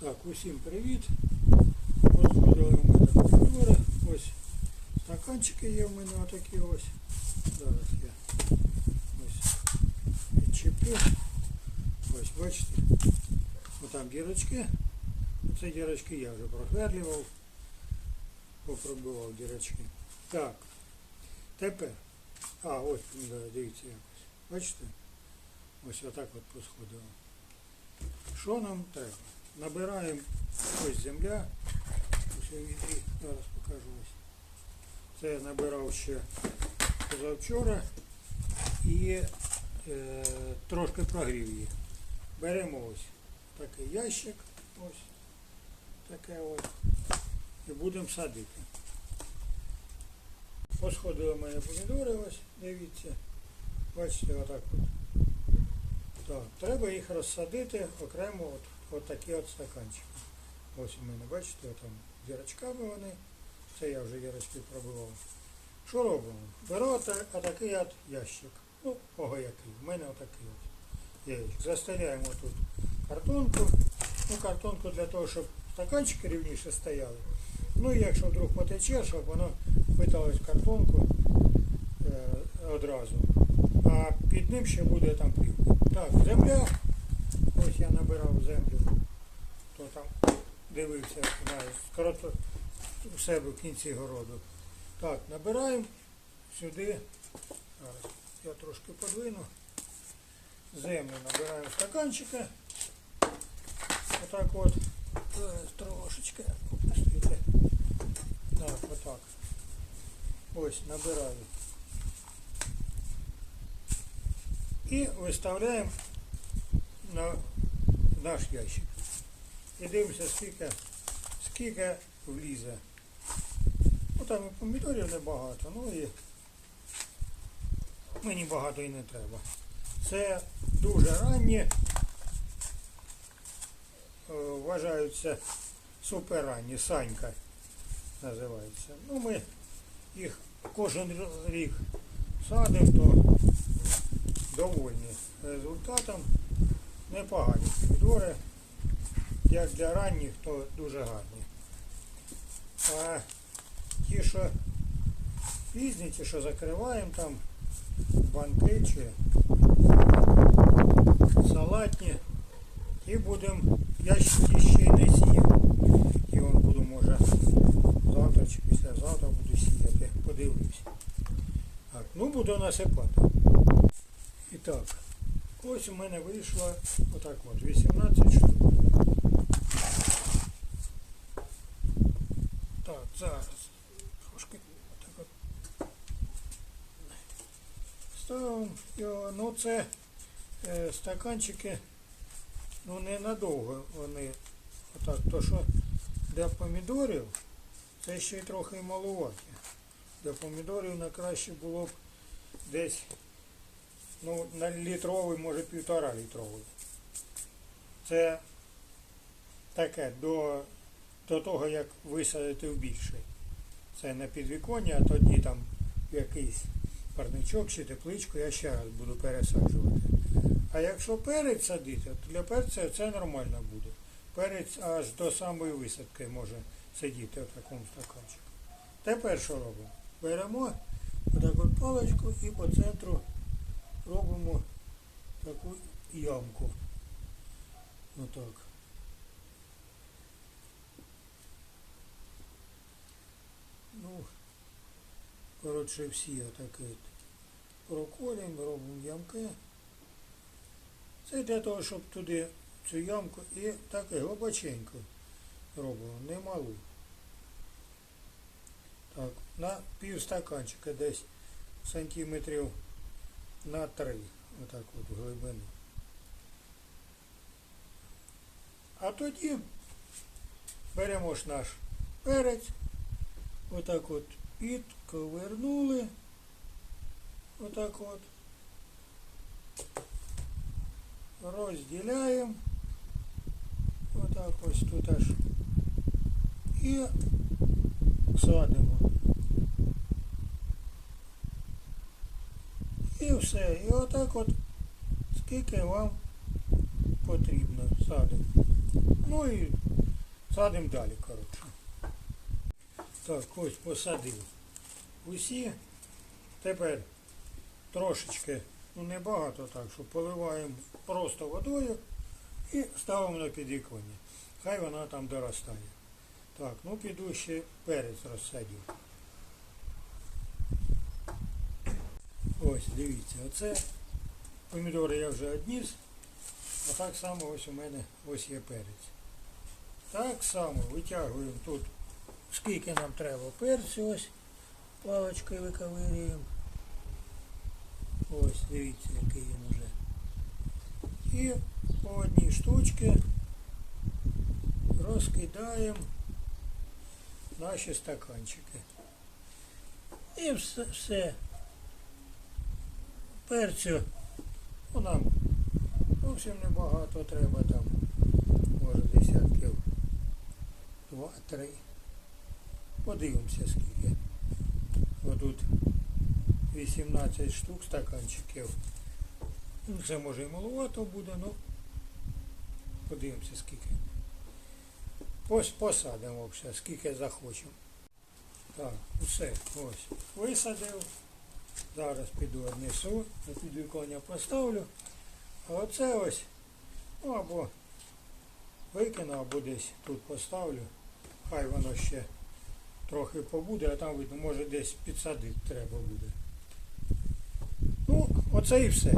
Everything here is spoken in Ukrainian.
Так, усім привіт. Ось ходили в мене помідори. Ось стаканчики є в мене отакі ось. Зараз я ось відчеплю. Ось бачите. Отам дірочки. Оце дірочки я вже просверлював. Попробував дірочки. Так. Тепер. А, ось дивіться якось. Бачите? Ось отак от посходило. Що нам треба? Набираємо ось земля. Зараз покажу ось. Це я набирав ще позавчора і е, трошки прогрів її. Беремо ось такий ящик, ось таке ось, і будемо садити. Посходили в мене помідори, ось, дивіться. Бачите, отак от. Так, треба їх розсадити окремо от, от такі от стаканчики. Ось у мене, бачите, там дірочками вони. Це я вже дірочки пробивав. Що робимо? Беру отакий от ящик. Ну, ого який. У мене отакий от ящик. Застеляємо тут картонку. Ну, картонку для того, щоб стаканчики рівніше стояли. Ну і якщо вдруг потече, щоб воно питалось картонку е, одразу. А під ним ще буде там плівка. Так, земля. Ось я набирав землю. Хто там дивився, коротко у себе в кінці городу. Так, набираємо сюди. Зараз я трошки подвину. Землю набираємо в стаканчики. Отак от. Зараз трошечки. Так, отак. Ось, набираю. І виставляємо на наш ящик. І дивимося, скільки, скільки влізе. Ну там і помідорів небагато, ну і мені багато і не треба. Це дуже ранні, е, вважаються суперранні, санька називається. Ну ми їх кожен рік садимо, то довольні результатом. Непогані помідори. Як для ранніх, то дуже гарні. А ті, що пізні, ті, що закриваємо там банки чи салатні, ті будемо, я ті ще й не сіяв. І он буду, може, завтра чи післязавтра буду сіяти. Подивлюсь. Так, ну буду насипати. Ось у мене вийшло отак от 18 штук. Так, зараз трошки так от ставимо. Ну це е, стаканчики, ну не надовго вони отак. То що для помідорів це ще й трохи малуваті. Для помідорів на краще було б десь ну, на літровий, може півтора літровий. Це таке до, до того, як висадити в більший. Це на підвіконня, а тоді там якийсь парничок чи тепличку я ще раз буду пересаджувати. А якщо перець садити, то для перця це нормально буде. Перець аж до самої висадки може сидіти в такому стаканчику. Тепер що робимо? Беремо отак от паличку і по центру робимо таку ямку. Отак. Ну, коротше, всі отакі от проколюємо, робимо ямки. Це для того, щоб туди цю ямку і так і глибоченько робимо, не малу. Так, на пів стаканчика десь сантиметрів на три. Отак от глибину. А тоді беремо ж наш перець, отак от підковернули, отак от, розділяємо, отак ось тут аж, і садимо. І все. І отак от скільки вам потрібно садимо. Ну і Садимо далі, коротше. Так, ось посадив. Усі. Тепер трошечки, ну не багато так, що поливаємо просто водою і ставимо на підвіконня. Хай вона там доростає. Так, ну піду ще перець розсадю. Ось, дивіться, оце помідори я вже одніс, а так само ось у мене ось є перець. Так само витягуємо тут, скільки нам треба перцю, ось паличкою виковирюємо. Ось, дивіться, який він уже. І по одній штучці розкидаємо наші стаканчики. І все, все. Перцю, ну нам зовсім небагато треба там, може десятків два-три. Подивимося скільки. Отут 18 штук стаканчиків. Ну, це може і маловато буде, ну подивимося скільки. Ось посадимо все, скільки захочемо. Так, усе, ось. Висадив. Зараз піду однесу, на підвіконня поставлю. А оце ось, ну або викину, або десь тут поставлю. Хай воно ще трохи побуде, а там видно, може десь підсадити треба буде. Ну, оце і все.